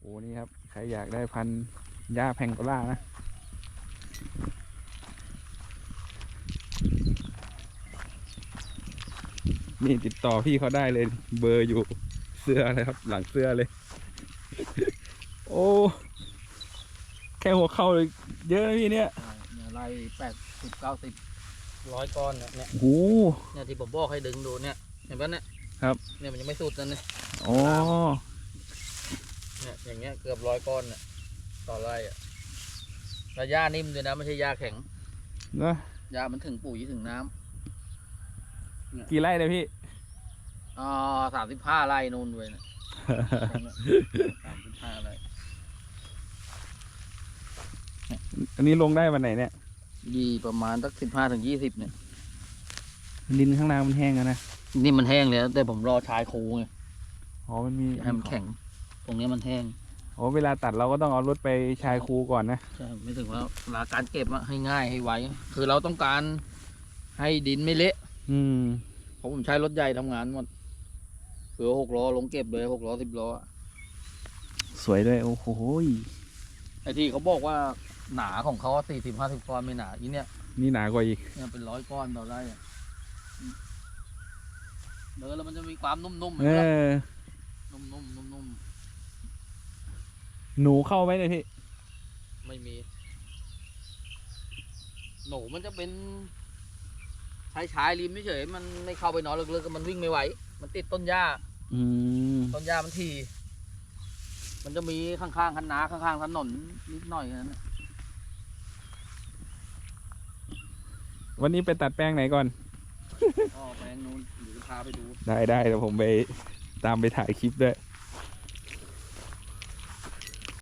โอ้นี่ครับ ใครอยากได้พันธุ์หญ้าแพงโกล่านะนี่ติดต่อพี่เขาได้เลยเบอร์อยู่เสื้อเลยครับ หลังเสื้อเลย โอ้ แค่หัวเข่าเลยเยอะนะพี่เนี่ยเนี่ยไล่แปดสิบเก้าสิบร้อยก้อนเนี่ยเนี่ยโอ้ เนี่ยที่ผมบอกให้ดึงดูเนี่ย เห็นปะเนี่ยครับ เนี่ยมันยังไม่สุดนั่นเนี่ยโอ้ เนี่ยอย่างเงี้ยเกือบร้อยก้อนเนี่ยต่อไร่อะแต่หญ้านิ่มด้วยนะไม่ใช่หญ้าแข็งเนอะหญ้ามันถึงปุ๋ยถึงน้กี่ไร่เลยพี่ำอ๋อสามสิบห้าไร่นู่นด้วยนะสามสิบห้าไร่อันนี้ลงได้วันไหนเนี่ยยี่ประมาณสักสิบห้าถึงยี่สิบเนี่ย ดินข้างล่างมันแห้งแล้วนะ นี่มันแห้งแล้วแต่ผมรอชายคูไง อ๋อ มันมีให้มันแข็ง ตรงเนี้ยมันแห้งอ๋อเวลาตัดเราก็ต้องเอารถไปชายคูก่อนนะใช่ไม่ถึงว่าเวลาการเก็บอะให้ง่ายให้ไวคือเราต้องการให้ดินไม่เละอืมเพราะผมใช้รถใหญ่ทำงานหมดเผื่อหกล้อลงเก็บเลยหกล้อสิบล้ออะสวยด้วยโอ้โหยไอ้ที่เขาบอกว่าหนาของเขาสี่สิบห้าสิบก้อนไม่หนาอีเนี่ยนี่หนากว่าอีก เนี่ยเป็นร้อยก้อนต่อไร่อะเดินแล้วมันจะมีความนุ่มๆเอเห็นปะอ นุ่มๆนุ่ม หนูเข้าไหมเนี่ยพี่ๆไม่มี หนูมันจะเป็นชายชายๆริมเฉยๆมันไม่เข้าไปนอนลึกๆมันวิ่งไม่ไหว มันติดต้นหญ้า อืมต้นหญ้ามันที มันจะมีข้างๆคันนาข้างๆถนนนิดหน่อยแค่นั้นน่ะวันนี้ไปตัดแป้งไหนก่อนก็แปลงนู้นหรือพาไปดู ได้ได้เดี๋ยวผมไปตามไปถ่ายคลิปด้วย